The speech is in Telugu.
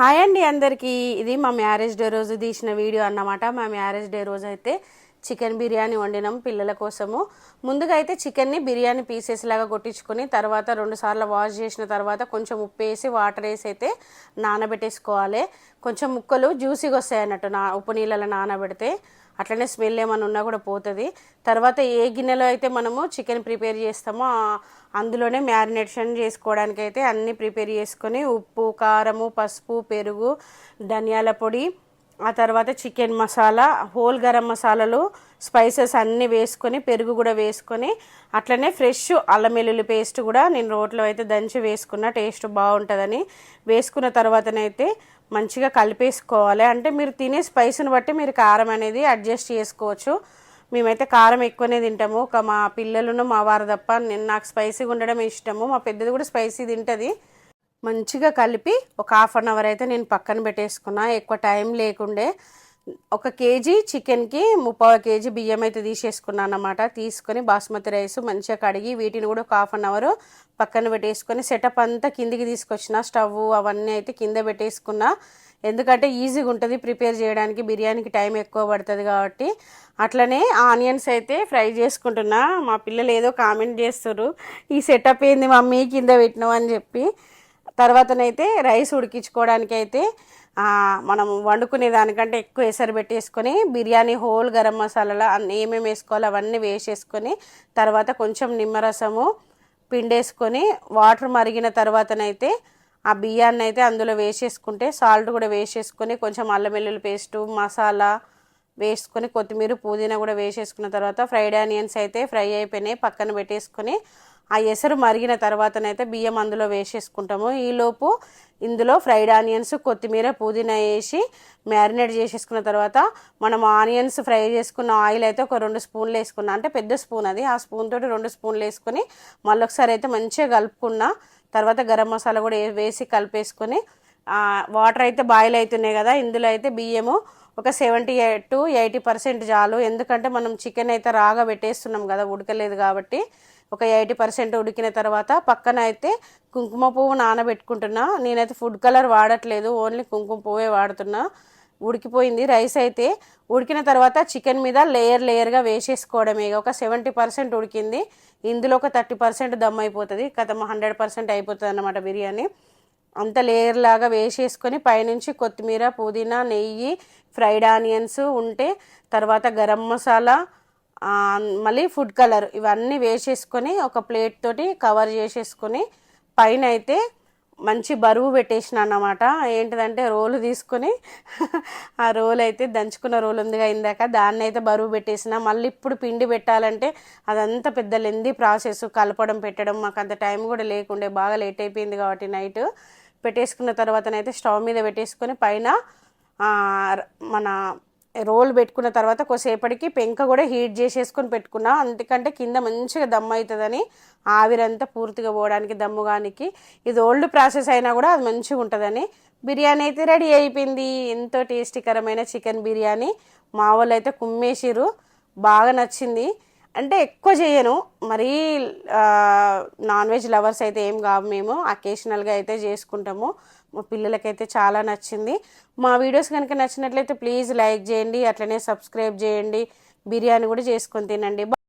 హాయ్ అండి అందరికీ. ఇది మా మ్యారేజ్ డే రోజు తీసిన వీడియో అన్నమాట. మా మ్యారేజ్ డే రోజు అయితే చికెన్ బిర్యానీ వండినాం పిల్లల కోసము. ముందుగా అయితే చికెన్ని బిర్యానీ పీసెస్ లాగా కొట్టించుకొని తర్వాత రెండు సార్లు వాష్ చేసిన తర్వాత కొంచెం ఉప్పు వేసి వాటర్ వేసి అయితే నానబెట్టేసుకోవాలి. కొంచెం ముక్కలు జ్యూసీగా వస్తాయి అన్నట్టు నా ఉప్పు నీళ్ళలో నానబెడితే. అట్లనే స్మెల్ ఏమైనా ఉన్నా కూడా పోతుంది. తర్వాత ఏ గిన్నెలో అయితే మనము చికెన్ ప్రిపేర్ చేస్తామో అందులోనే మ్యారినేషన్ చేసుకోవడానికి అయితే అన్నీ ప్రిపేర్ చేసుకొని ఉప్పు కారము పసుపు పెరుగు ధనియాల పొడి ఆ తర్వాత చికెన్ మసాలా హోల్ గరం మసాలాలు స్పైసెస్ అన్నీ వేసుకొని పెరుగు కూడా వేసుకొని అట్లనే ఫ్రెష్ అల్లం వెల్లుల్లి పేస్ట్ కూడా నేను రోట్లో అయితే దంచి వేసుకున్న టేస్ట్ బాగుంటుందని. వేసుకున్న తర్వాతనైతే మంచిగా కలిపేసుకోవాలి. అంటే మీరు తినే స్పైస్ని బట్టి మీరు కారం అనేది అడ్జస్ట్ చేసుకోవచ్చు. మేమైతే కారం ఎక్కువనే తింటాము. ఒక మా పిల్లలను మా వారు తప్ప నేను నాకు స్పైసీగా ఉండడం ఇష్టము. మా పెద్దది కూడా స్పైసీ తింటుంది. మంచిగా కలిపి ఒక హాఫ్ అన్ అవర్ అయితే నేను పక్కన పెట్టేసుకున్నా. ఎక్కువ టైం లేకుండే ఒక కేజీ చికెన్కి ముప్పై కేజీ బియ్యం అయితే తీసేసుకున్నాను అన్నమాట. తీసుకొని బాస్మతి రైస్ మంచిగా కడిగి వీటిని కూడా ఒక హాఫ్ అన్ అవర్ పక్కన పెట్టేసుకొని సెటప్ అంతా కిందికి తీసుకొచ్చిన. స్టవ్ అవన్నీ అయితే కింద పెట్టేసుకున్నా. ఎందుకంటే ఈజీగా ఉంటుంది ప్రిపేర్ చేయడానికి. బిర్యానీకి టైం ఎక్కువ పడుతుంది కాబట్టి. అట్లనే ఆనియన్స్ అయితే ఫ్రై చేసుకుంటున్నా. మా పిల్లలు ఏదో కామెంట్ చేస్తారు ఈ సెటప్ ఏంది మమ్మీ కింద పెట్టినావు అని చెప్పి. తర్వాతనైతే రైస్ ఉడికించుకోవడానికి అయితే మనం వండుకునే దానికంటే ఎక్కువ ఎసరు పెట్టేసుకొని బిర్యానీ హోల్ గరం మసాలాలు అన్నీ ఏమేమి వేసుకోవాలో అవన్నీ వేసేసుకొని తర్వాత కొంచెం నిమ్మరసము పిండేసుకొని వాటర్ మరిగిన తర్వాతనైతే ఆ బియ్యాన్ని అయితే అందులో వేసేసుకుంటే సాల్ట్ కూడా వేసేసుకొని కొంచెం అల్లం వెల్లుల్లి పేస్టు మసాలా వేసుకొని కొత్తిమీర పుదీనా కూడా వేసేసుకున్న తర్వాత ఫ్రైడ్ ఆనియన్స్ అయితే ఫ్రై అయిపోయినాయి పక్కన పెట్టేసుకొని ఆ ఎసరు మరిగిన తర్వాతనైతే బియ్యం అందులో వేసేసుకుంటాము. ఈలోపు ఇందులో ఫ్రైడ్ ఆనియన్స్ కొత్తిమీర పుదీనా వేసి మ్యారినేట్ చేసేసుకున్న తర్వాత మనం ఆనియన్స్ ఫ్రై చేసుకున్న ఆయిల్ అయితే ఒక రెండు స్పూన్లు వేసుకున్నా అంటే పెద్ద స్పూన్ అది ఆ స్పూన్ తోటి రెండు స్పూన్లు వేసుకొని మళ్ళీ ఒకసారి అయితే మంచిగా కలుపుకున్నా తర్వాత గరం మసాలా కూడా వేసి కలిపేసుకొని వాటర్ అయితే బాయిల్ అవుతున్నాయి కదా ఇందులో అయితే బియ్యము ఒక సెవెంటీ టు ఎయిటీ పర్సెంట్ చాలు. ఎందుకంటే మనం చికెన్ అయితే రాగా పెట్టేస్తున్నాం కదా ఉడకలేదు కాబట్టి ఒక ఎయిటీ పర్సెంట్ ఉడికిన తర్వాత పక్కన అయితే కుంకుమ పువ్వు నానబెట్టుకుంటున్నా. నేనైతే ఫుడ్ కలర్ వాడట్లేదు ఓన్లీ కుంకుమ పువ్వే వాడుతున్నా. ఉడికిపోయింది రైస్ అయితే. ఉడికిన తర్వాత చికెన్ మీద లేయర్ లేయర్గా వేసేసుకోవడమే. ఒక సెవెంటీ పర్సెంట్ ఉడికింది. ఇందులో ఒక థర్టీ పర్సెంట్ దమ్ అయిపోతుంది. కథమ హండ్రెడ్ పర్సెంట్ అయిపోతుంది అన్నమాట బిర్యానీ. అంత లేయర్ లాగా వేసేసుకొని పైనుంచి కొత్తిమీర పుదీనా నెయ్యి ఫ్రైడ్ ఆనియన్స్ ఉంటే తర్వాత గరం మసాలా మళ్ళీ ఫుడ్ కలర్ ఇవన్నీ వేసేసుకొని ఒక ప్లేట్ తోటి కవర్ చేసేసుకొని పైన అయితే మంచి బరువు పెట్టేసిన అన్నమాట. ఏంటిదంటే రోలు తీసుకొని ఆ రోలు అయితే దంచుకున్న రోల్ ఉందిగా ఇందాక. దాన్ని అయితే బరువు పెట్టేసిన. మళ్ళీ ఇప్పుడు పిండి పెట్టాలంటే అదంతా పెద్ద లెంది ప్రాసెస్. కలపడం పెట్టడం మాకు అంత టైం కూడా లేకుండే. బాగా లేట్ అయిపోయింది కాబట్టి నైట్. పెట్టేసుకున్న తర్వాతనైతే స్టవ్ మీద పెట్టేసుకొని పైన మన రోల్ పెట్టుకున్న తర్వాత కొద్దిసేపటికి పెంక కూడా హీట్ చేసేసుకొని పెట్టుకున్నా. అందుకంటే కింద మంచిగా దమ్ అవుతుందని ఆవిరంతా పూర్తిగా పోవడానికి దమ్ముగానికి ఇది ఓల్డ్ ప్రాసెస్ అయినా కూడా అది మంచిగా ఉంటుందని. బిర్యానీ అయితే రెడీ అయిపోయింది. ఎంతో టేస్టీకరమైన చికెన్ బిర్యానీ. మా వాళ్ళు అయితే కుమ్మేసిరు బాగా నచ్చింది. అంటే ఎక్కువ చేయను. మరీ నాన్ వెజ్ లవర్స్ అయితే ఏం కావు మేము. అకేషనల్గా అయితే చేసుకుంటాము. మా పిల్లలకైతే చాలా నచ్చింది. మా వీడియోస్ కనుక నచ్చినట్లయితే ప్లీజ్ లైక్ చేయండి అట్లనే సబ్స్క్రైబ్ చేయండి. బిర్యానీ కూడా చేసుకొని తినండి.